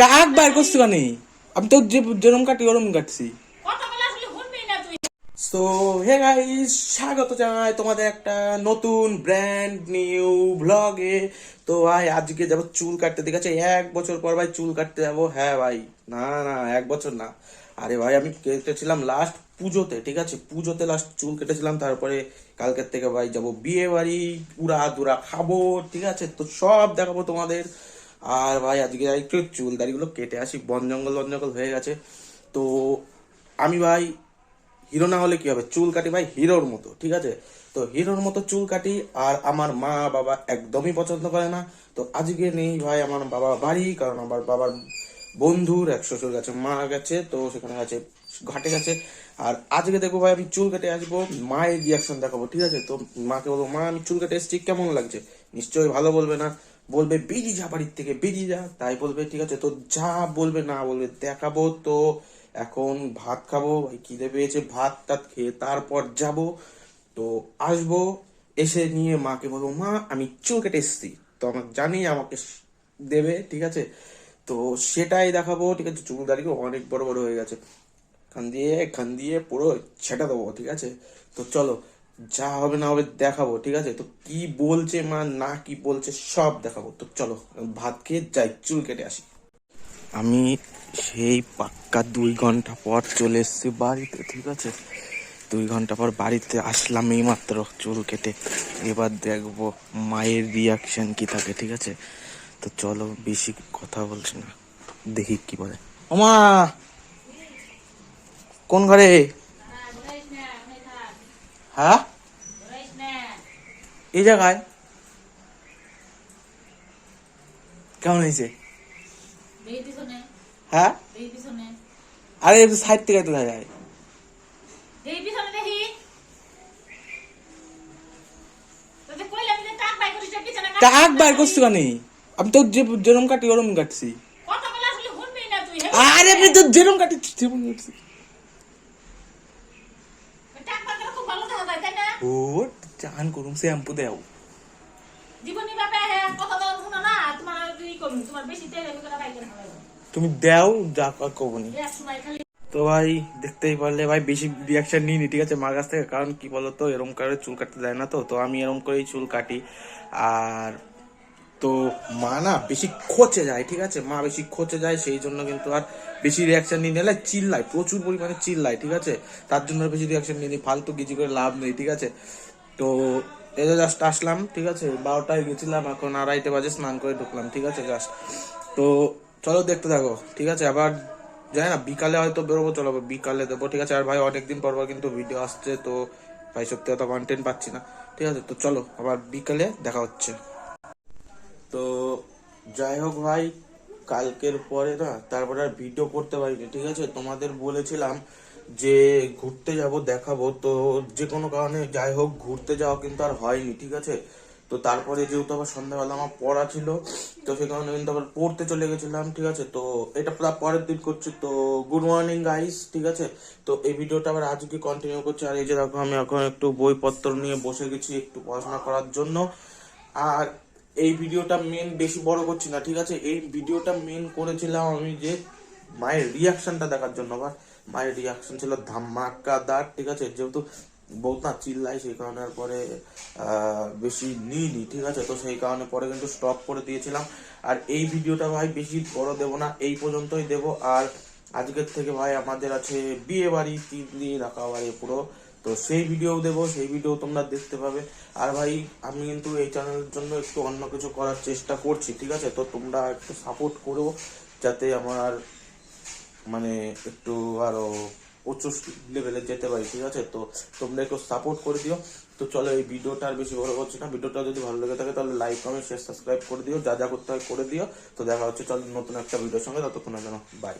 কাক বার করছি কেন? আমি তো যে যেরকম কাটি ওরম কাটছি। সো হে গাইস স্বাগত জানাই তোমাদের একটা নতুন ব্র্যান্ড নিউ ব্লগে তো ভাই আজকে যাব চুল কাটতে। ঠিক আছে? এক বছর পর ভাই চুল কাটতে যাব। হ্যাঁ ভাই না না এক বছর না। আরে ভাই আমি কেটেছিলাম লাস্ট পুজোতে ঠিক আছে? পুজোতে লাস্ট চুল কেটেছিলাম। তারপরে কালকের থেকে ভাই যাব বিয়ে বাড়ি পুরা দুরা খাব ঠিক আছে? তো সব দেখাবো তোমাদের। আর ভাই, আজকে যাই একটু চুল দাড়িগুলো কেটে আসি। বন জঙ্গল বন জঙ্গল হয়ে গেছে। তো আমি ভাই, হিরো না হলে কি হবে? চুল কাটি ভাই হিরোর মতো, ঠিক আছে? তো হিরোর মতো চুল কাটি আর আমার মা, বাবা একদমই পছন্দ করে না। তো আজকে নেই ভাই আমার বাবা বাড়ি, কারণ আমার বাবার বন্ধুর এক শ্বশুর গেছে, মা গেছে, তো সেখানে গেছে, ঘাটে গেছে। আর আজকে দেখব ভাই আমি চুল কেটে আসব, মায়ের রিয়াকশন দেখাবো, ঠিক আছে? তো মাকে বলব, মা, আমি চুল কেটে এসেছি, কেমন লাগছে? নিশ্চয়ই ভালো বলবে না। বলবে, বেরিয়ে যা বাড়ির থেকে, বেরিয়ে যা। তাই বলবে, ঠিক আছে, তো যা বলবে, না বলবে, দেখাবো তো। এখন ভাত খাব, ভাই খিদে পেয়েছে, ভাত টাত খেয়ে তারপর যাব। তো আসব, এসে নিয়ে মাকে বলব, মা, আমি চুল কেটে এসেছি। তো আমার জানি আমাকে দেবে, ঠিক আছে? তো সেটাই দেখাবো, ঠিক আছে? চুল দাঁড়িয়ে অনেক বড় বড় হয়ে গেছে। খান দিয়ে খান দিয়ে পুরো ছেটা দেবো, ঠিক আছে? তো চলো যা হবে না হবে দেখাবো, ঠিক আছে? তো কি বলছে মা, না কি বলছে সব দেখাবো। তো চলো ভাত খেয়ে যাই, চুল কেটে আসি। আমি সেই পাক্কা দুই ঘণ্টা পর চলে এসেছি বাড়িতে, ঠিক আছে? দুই ঘণ্টা পর বাড়িতে আসলাম এই মাত্র চুল কেটে। এবার দেখব মায়ের রিয়াকশন কি থাকে, ঠিক আছে? তো চলো, বেশি কথা বলছি না, দেখি কি বলে। ওমা কোন ঘরে? হ্যাঁ? এই জায়গায় কেমন হয়েছে? হ্যাঁ? আরে সাইড থেকে তো দেখা যায়। টাক বাই করিস না, পিছনে কাট। কাক বার করছি কেন? আমি তো যে যেরম কাটি ওরম কাটছি। আরে আমি তো যেরম কাটি সেরম কাটছি ও চান করুম শ্যাম্পু দেও। জীবনী বাপে হ্যাঁ কথা বলা শোনা না তোমার ই করুন তোমার বেশি তেল আমি করে বাই করে ফেলাইবো তুমি দেও যা কব নি। এক সময় খালি। তো ভাই দেখতেই পারলে ভাই বেশি রিয়াকশন নিইনি ঠিক আছে মার কাছ থেকে কারণ কি বলতো এরম করে চুল কাটতে দেয় না তো তো আমি এরম করেই চুল কাটি। আর তো মা না বেশি খোঁচে যায় ঠিক আছে মা বেশি খোঁচে যায় সেই জন্য কিন্তু আর বেশি রিয়াকশন নিয়ে নিলে চিল্লায় প্রচুর পরিমাণে চিল্লায় ঠিক আছে। তার জন্য বেশি রিয়াকশন নিয়ে নিই ফালতু কিছু করে লাভ নেই ঠিক আছে। তো এই জাস্ট আসলাম, ঠিক আছে? বারোটায় গেছিলাম, এখন আড়াইটে বাজে, স্নান করে ঢুকলাম, ঠিক আছে? জাস্ট তো চলো দেখতে থাকো, ঠিক আছে? আবার জানি না, বিকালে হয়তো বেরোবো, চলো বিকালে দেবো, ঠিক আছে? আর ভাই, অনেকদিন পর পর কিন্তু ভিডিও আসছে, তো ভাই, সত্যি অত কন্টেন্ট পাচ্ছি না, ঠিক আছে? তো চলো, আবার বিকালে দেখা হচ্ছে। তো যাই হোক ভাই, কালকের পরে না, তারপরে আর ভিডিও করতে পারিনি, ঠিক আছে? তোমাদের বলেছিলাম যে ঘুরতে যাব, দেখাবো, তো যে কোনো কারণে যাই হোক, ঘুরতে যাওয়া কিন্তু আর হয়নি, ঠিক আছে? তো তারপরে যেহেতু আবার সন্ধ্যাবেলা আমার পড়া ছিল, তো সেই কারণে কিন্তু আবার পড়তে চলে গেছিলাম, ঠিক আছে? তো এটা প্রায় পরের দিন করছি, তো গুড মর্নিং গাইস ঠিক আছে? তো এই ভিডিওটা আবার আজকে কন্টিনিউ করছি, আর এই যে দেখো, আমি এখন একটু বইপত্র নিয়ে বসে গেছি একটু পড়াশোনা করার জন্য। আর এই ভিডিওটা মেন বেশি বড় করছি না, ঠিক আছে? এই ভিডিওটা মেন করেছিলাম আমি যে মায়ের রিয়াকশনটা দেখার জন্য বা মায়ের রিয়াকশন ছিল ধামাকাদার ঠিক আছে? যেহেতু বহুত না চিল্লাই সেই কারণে পরে বেশি নিইনি, ঠিক আছে? তো সেই কারণে পরে কিন্তু স্টপ করে দিয়েছিলাম। আর এই ভিডিওটা ভাই বেশি বড় দেবো না, এই পর্যন্তই দেবো। আর আজকের থেকে ভাই আমাদের আছে বিয়ে বাড়ি, তিন দিন রাখা বাড়ি পুরো। তো সেই ভিডিও দেবো, সেই ভিডিও তোমরা দেখতে পাবে। আর ভাই, আমি কিন্তু এই চ্যানেলের জন্য একটু অন্য কিছু করার চেষ্টা করছি, ঠিক আছে? তো তোমরা একটু সাপোর্ট করো, যাতে আমার মানে একটু আরও উচ্চ লেভেলে যেতে পারি, ঠিক আছে? তো তোমরা একটু সাপোর্ট করে দিও। তো চলো এই ভিডিওটা আর বেশি বড় করছি না। ভিডিওটা যদি ভালো লেগে থাকে তাহলে লাইক কমেন্ট শেয়ার সাবস্ক্রাইব করে দিও। যা যা করতে হয় করে দিও। তো দেখা হচ্ছে, চলো নতুন একটা ভিডিওর সঙ্গে। ততক্ষণ যেন বাই